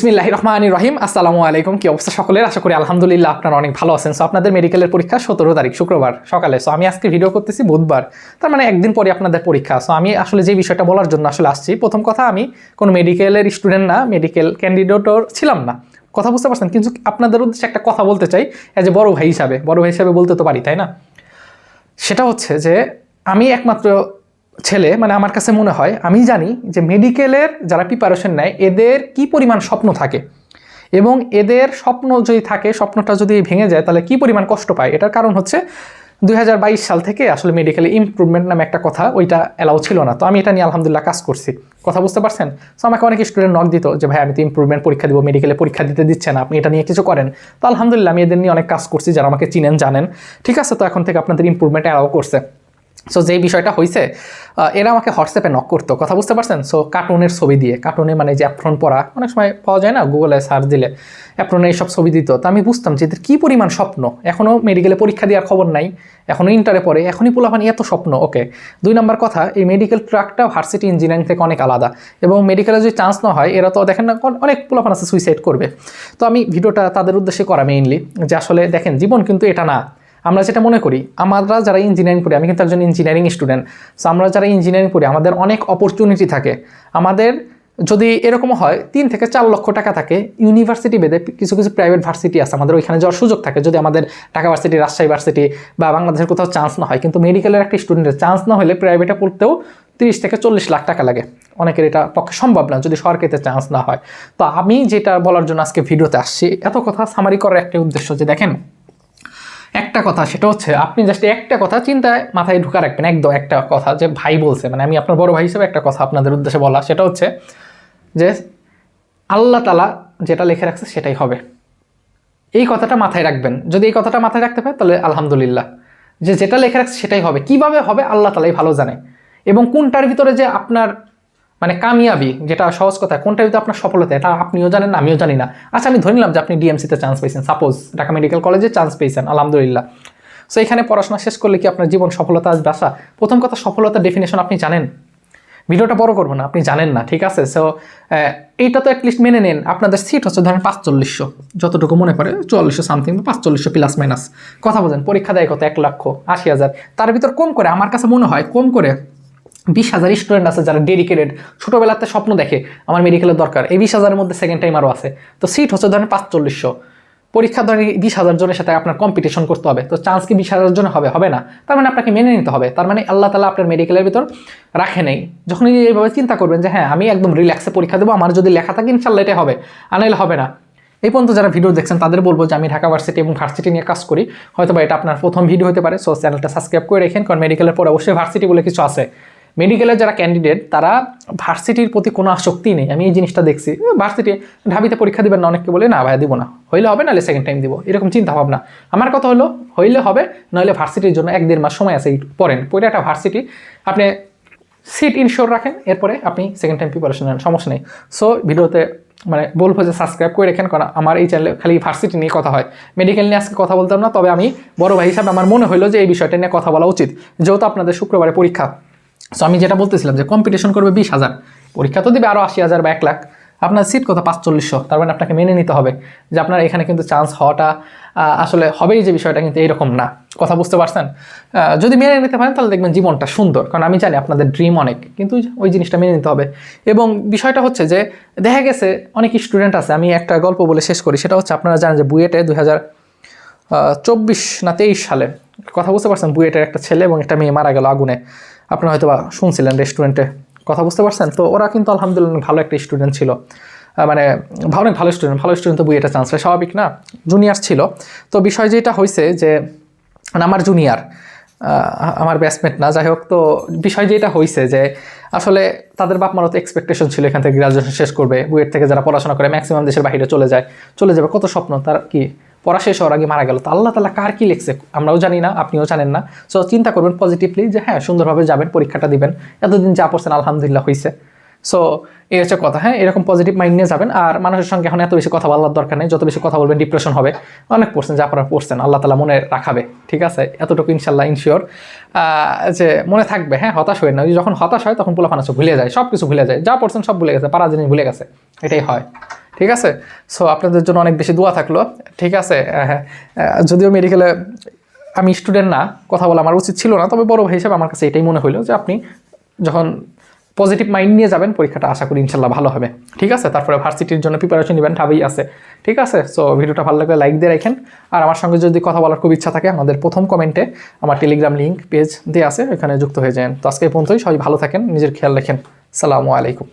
বিসমিল্লাহ রহমান রহিম আসসালামু আলাইকুম। কি অবস্থা সকলের? আশা করি আলহামদুলিল্লাহ আপনারা অনেক ভালো আছেন। সো আপনাদের মেডিকেলের পরীক্ষা সতেরো তারিখ, শুক্রবার সকালে। সো আমি আজকে ভিডিও করতেছি বুধবার। তার মানে একদিন পরে আপনাদের পরীক্ষা। সো আমি আসলে যে বিষয়টা বলার জন্য আসলে আসছি, প্রথম কথা আমি কোনো মেডিকেলের স্টুডেন্ট না মেডিকেল ক্যান্ডিডেটও ছিলাম না। কথা বুঝতে পারছেন? কিন্তু আপনাদের উদ্দেশ্যে একটা কথা বলতে চাই এজ এ বড় ভাই হিসাবে। বড় ভাই হিসাবে বলতে তো পারি, তাই না? সেটা হচ্ছে যে, আমি একমাত্র ছেলে মানে আমার কাছে মনে হয়, আমি জানি যে মেডিকেলের যারা প্রিপারেশন নেয়, এদের কি পরিমাণ স্বপ্ন থাকে? এবং এদের স্বপ্ন যদি থাকে, স্বপ্নটা যদি ভেঙে যায়, তাহলে কি পরিমাণ কষ্ট পায়? এটার কারণ হচ্ছে দু হাজার বাইশ সাল থেকে আসলে মেডিকেলে ইমপ্রুভমেন্ট নামে একটা কথা, ওইটা অ্যালাউ ছিল না। তো আমি এটা নিয়ে আলহামদুলিল্লাহ কাজ করছি। কথা বুঝতে পারছেন? সো আমাকে অনেক স্টুডেন্ট নক দিত যে, ভাই, আমি তো ইমপ্রুভমেন্ট পরীক্ষা দিব মেডিকেলে পরীক্ষা দিতে দিচ্ছে না, আপনি এটা নিয়ে কিছু করেন? তো আলহামদুলিল্লাহ, আমি এদের নিয়ে অনেক কাজ করছি, যারা আমাকে চিনেন, জানেন। ঠিক আছে, তো এখন থেকে আপনাদের ইমপ্রুভমেন্ট অ্যালাউ করছে। সো যেই বিষয়টা হয়েছে এরা আমাকে হোয়াটসঅ্যাপে নক করতো, কথা বুঝতে পারছেন? সো কার্টুনের ছবি দিয়ে কার্টুনে মানে যে অ্যাপ্রন পড়া অনেক সময় পাওয়া যায় না গুগলে সার্চ দিলে অ্যাপ্রনে এইসব ছবি দিত। তো আমি বুঝতাম যে এদের কী পরিমাণ স্বপ্ন? এখনও মেডিকেলে পরীক্ষা দেওয়ার খবর নাই এখনও ইন্টারে পড়ে, এখনই পোলাপানি এত স্বপ্ন ওকে দুই নম্বর কথা, এই মেডিকেল ট্র্যাকটা ভার্সিটি ইঞ্জিনিয়ারিং থেকে অনেক আলাদা, এবং মেডিকেলে যদি চান্স না হয়, এরা তো দেখেন না অনেক পোলাপান আছে সুইসাইড করবে। তো আমি ভিডিওটা তাদের উদ্দেশ্যে করা মেইনলি যে আসলে দেখেন, জীবন কিন্তু এটা না। আমরা যেটা মনে করি, আমরা যারা ইঞ্জিনিয়ারিং পড়ি, আমি কিন্তু একজন ইঞ্জিনিয়ারিং স্টুডেন্ট সো আমরা যারা ইঞ্জিনিয়ারিং পড়ি, আমাদের অনেক অপরচুনিটি থাকে। আমাদের যদি এরকম হয়, তিন থেকে চার লক্ষ টাকা থাকে ইউনিভার্সিটি বেদে কিছু কিছু প্রাইভেট ভার্সিটি আছে, আমাদের ওইখানে যাওয়ার সুযোগ থাকে। যদি আমাদের ঢাকা ভার্সিটি রাজশাহী ভার্সিটি বা বাংলাদেশের কোথাও চান্স না হয়, কিন্তু মেডিকেলের একটা স্টুডেন্টের চান্স না হলে প্রাইভেটে পড়তেও তিরিশ থেকে চল্লিশ লাখ টাকা লাগে। অনেকের এটা পক্ষে সম্ভব না, যদি সরকারিতে চান্স না হয়। তো আমি যেটা বলার জন্য আজকে ভিডিওতে আসছি, এত কথা সামারি করার একটা উদ্দেশ্য যে দেখেন একটা কথা, সেটা হচ্ছে আপনি জাস্ট একটা কথা চিন্তায় মাথায় ঢুকা রাখবেন, একদম একটা কথা যে ভাই বলছে মানে আমি আপনার বড় ভাই হিসেবে একটা কথা আপনাদের উদ্দেশ্যে বলা, সেটা হচ্ছে যে আল্লাহ তালা যেটা লিখে রাখছে সেটাই হবে। এই কথাটা মাথায় রাখবেন। যদি এই কথাটা মাথায় রাখতে পারে তাহলে আলহামদুলিল্লাহ। যে যেটা লেখে রাখছে সেটাই হবে। কীভাবে হবে, আল্লাহ তালাই ভালো জানে। এবং কোনটার ভিতরে যে আপনার মানে কামিয়াবি, যেটা সহজ কথা, কোনটা ভিতরে আপনার সফলতা, এটা আপনিও জানেন, আমিও জানি না। আচ্ছা আমি ধরে নিলাম যে আপনি ডিএমসিতে চান্স পেয়েছেন। সাপোজ ঢাকা মেডিকেল কলেজে চান্স পেয়েছেন, আলহামদুলিল্লাহ। সো এখানে পড়াশোনা শেষ করলে কি আপনার জীবন সফলতা আসবে? আসা প্রথম কথা, সফলতা ডেফিনেশন আপনি জানেন। ভিডিওটা বড় করব না, আপনি জানেন না, ঠিক আছে? সো এইটা তো অ্যাটলিস্ট মেনে নেন। আপনাদের সিট হচ্ছে ধরেন পাঁচচল্লিশশো। যতটুকু মনে পড়ে, চুয়াল্লিশশো সামথিং বা পাঁচচল্লিশশো প্লাস মাইনাস কথা বলেন, পরীক্ষা দেয় কত? এক লক্ষ, আশি হাজার। তার ভিতর কম করে, আমার কাছে মনে হয়, কম করে বিশ হাজার স্টুডেন্ট আছে যারা ডেডিকেটেড ছোটোবেলাতে স্বপ্ন দেখে আমার মেডিকেলের দরকার। এই বিশ হাজারের মধ্যে সেকেন্ড টাইম আরও আছে। তো সিট হচ্ছে ধরেন পাঁচচল্লিশশো। পরীক্ষা ধরেন বিশ হাজার জনের সাথে আপনার কম্পিটিশন করতে হবে। তো চান্স কি বিশ হাজার জন হবে? হবে না। তার মানে আপনাকে মেনে নিতে হবে। তার মানে আল্লাহ তালা আপনার মেডিকেলের ভিতর রাখে নেই। যখন এইভাবে চিন্তা করবেন যে হ্যাঁ আমি একদম রিল্যাক্সে পরীক্ষা দেবো। আমার যদি লেখা থাকে ইনশাল্লাহ এটা হবে। আনাইলে হবে না। এই পর্যন্ত যারা ভিডিও দেখছেন, তাদের বলব যে, আমি ঢাকা ভার্সিটি এবং ভার্সিটি নিয়ে কাজ করি। হয়তো বা এটা আপনার প্রথম ভিডিও হতে পারে। সো চ্যানেলটা সাবস্ক্রাইব করে রেখেন। কারণ মেডিকেলের পরে অবশ্যই ভার্সিটি বলে কিছু আছে। মেডিকেলের যারা ক্যান্ডিডেট তারা ভার্সিটির প্রতি কোনো আসক্তি নেই। আমি এই জিনিসটা দেখছি। ভার্সিটি ঢাবিতে পরীক্ষা দিবেন না, অনেককে বলে, না ভাইয়া, দিব না। হইলে হবে, নাহলে সেকেন্ড টাইম দিব। এরকম চিন্তা ভাবনা আমার কথা হলো, হইলে হবে, নাহলে ভার্সিটির জন্য এক দেড় মাস সময় আছে পড়েন। পড়ে একটা ভার্সিটি আপনি সিট ইনশোর রাখেন, এরপরে আপনি সেকেন্ড টাইম প্রিপারেশন নেন, সমস্যা নেই। সো ভিডিওতে মানে বলব যে সাবস্ক্রাইব করে রাখেন, কারণ আমার এই চ্যানেলে খালি ভার্সিটি নিয়ে কথা হয়। মেডিকেল নিয়ে আজকে কথা বলতাম না, তবে আমি বড় ভাই হিসাবে আমার মনে হলো যে এই বিষয়টা নিয়ে কথা বলা উচিত। যেহেতু আপনাদের শুক্রবারে পরীক্ষা। সো আমি যেটা বলতেছিলাম যে কম্পিটিশন করবে বিশ হাজার, পরীক্ষা তো দিবে আরও আশি হাজার বা এক লাখ। আপনার সিট কত পাঁচচল্লিশশো, তার মানে আপনাকে মেনে নিতে হবে যে আপনার এখানে কিন্তু চান্স হওয়াটা আসলে হবেই যে বিষয়টা কিন্তু এইরকম না। কথা বুঝতে পারছেন? যদি মেনে নিতে পারেন তাহলে দেখবেন জীবনটা সুন্দর, কারণ আমি জানি আপনাদের ড্রিম অনেক, কিন্তু ওই জিনিসটা মেনে নিতে হবে। এবং বিষয়টা হচ্ছে যে দেখা গেছে অনেক স্টুডেন্ট আছে, আমি একটা গল্প বলে শেষ করি, সেটা হচ্ছে আপনারা জানেন যে বুয়েটে দুই হাজার চব্বিশ না তেইশ সালে, কথা বুঝতে পারছেন বুয়েটের একটা ছেলে এবং একটা মেয়ে মারা গেল আগুনে। আপনারা হয়তো বা শুনছিলেন রেস্টুরেন্টে কথা বুঝতে পারছেন? তো ওরা কিন্তু আলহামদুলিল্লাহ ভালো একটা স্টুডেন্ট ছিল। মানে অনেক ভালো স্টুডেন্ট ভালো স্টুডেন্ট তো বুয়েটা চান্স পায়। স্বাভাবিক না? জুনিয়র ছিল। তো বিষয় যেটা হয়েছে যে মানে আমার জুনিয়র আমার ব্যাচমেট না, যাই হোক, তো বিষয় যেটা হয়েছে যে, আসলে তাদের বাপ মারও তো এক্সপেকটেশন ছিল এখান থেকে গ্রাজুয়েশন শেষ করবে। বুয়েট থেকে যারা পড়াশোনা করে ম্যাক্সিমাম দেশের বাইরে চলে যায়। চলে যাবে, কত স্বপ্ন? তার কি পড়া শেষ হওয়ার আগে মারা গেল। তো আল্লাহ তালা কার কি লিখছে? আমরাও জানি না, আপনিও জানেন না। সো চিন্তা করবেন পজিটিভলি যে হ্যাঁ সুন্দরভাবে যাবেন, পরীক্ষাটা দিবেন। এতদিন যা পড়ছেন, আলহামদুলিল্লাহ হয়েছে সো এই হচ্ছে কথা হ্যাঁ এরকম পজিটিভ মাইন্ড নিয়ে যাবেন। আর মানুষের সঙ্গে এখন এত বেশি কথা বলার দরকার নেই। যত বেশি কথা বলবেন ডিপ্রেশন হবে। অনেক পড়ছেন, যা আপনারা পড়ছেন, আল্লাহ তালা মনে রাখাবে। ঠিক আছে? এতটুকু ইনশাল্লাহ ইনশিওর যে, মনে থাকবে হ্যাঁ হতাশ হয়ে না। যখন হতাশ হয়, তখন পোলাপান আছে ভুলে যায় সব কিছু ভুলে যায়। যা পড়ছেন, সব ভুলে গেছে, পারা জিনিস ভুলে গেছে। এটাই হয়। ঠিক আছে? সো আপনাদের জন্য অনেক বেশি দোয়া থাকল। ঠিক আছে? হ্যাঁ, যদিও মেডিকেলে আমি স্টুডেন্ট না কথা বলা আমার উচিত ছিল না তবে বড় ভাই হিসেবে আমার কাছে এটাই মনে হলো যে আপনি যখন পজিটিভ মাইন্ড নিয়ে যাবেন পরীক্ষাটা আশা করি ইনশাল্লাহ ভালো হবে। ঠিক আছে? তারপরে ভার্সিটির জন্য প্রিপারেশন নেবেন ঠাবেই আছে। ঠিক আছে? সো ভিডিওটা ভালো লাগলে লাইক দিয়ে রাখেন। আর আমার সঙ্গে যদি কথা বলার খুব ইচ্ছা থাকে আমাদের প্রথম কমেন্টে আমার টেলিগ্রাম লিঙ্ক পেজ দিয়ে আছে ওখানে যুক্ত হয়ে যান। তো আজকে পর্যন্তই। সবাই ভালো থাকেন নিজের খেয়াল রাখেন। সালামু আলাইকুম।